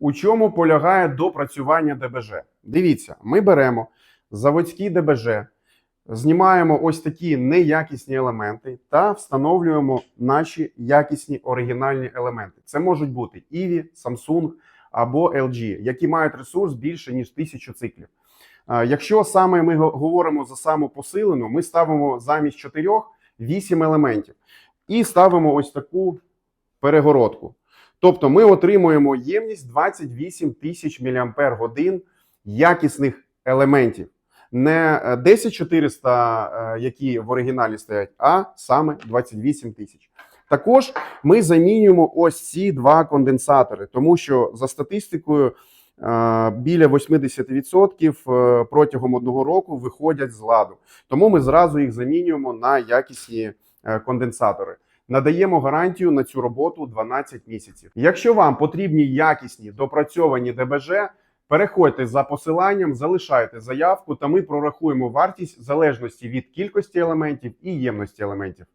У чому полягає допрацювання ДБЖ? Дивіться, ми беремо заводські ДБЖ, знімаємо ось такі неякісні елементи та встановлюємо наші якісні оригінальні елементи. Це можуть бути Ivy, Samsung або LG, які мають ресурс більше ніж 1000 циклів. Якщо саме ми говоримо за саму посилену, ми ставимо замість 4 8 елементів і ставимо ось таку перегородку. Тобто ми отримуємо ємність 28 тисяч мАч якісних елементів. Не е, 10400, е, які в оригіналі стоять, а саме 28 тисяч. Також ми замінюємо ось ці два конденсатори, тому що за статистикою е, біля 80% е, протягом одного року виходять з ладу. Тому ми зразу їх замінюємо на якісні е, конденсатори. Надаємо гарантію на цю роботу 12 місяців. Якщо вам потрібні якісні допрацьовані ДБЖ, переходьте за посиланням, залишайте заявку, та ми прорахуємо вартість в залежності від кількості елементів і ємності елементів.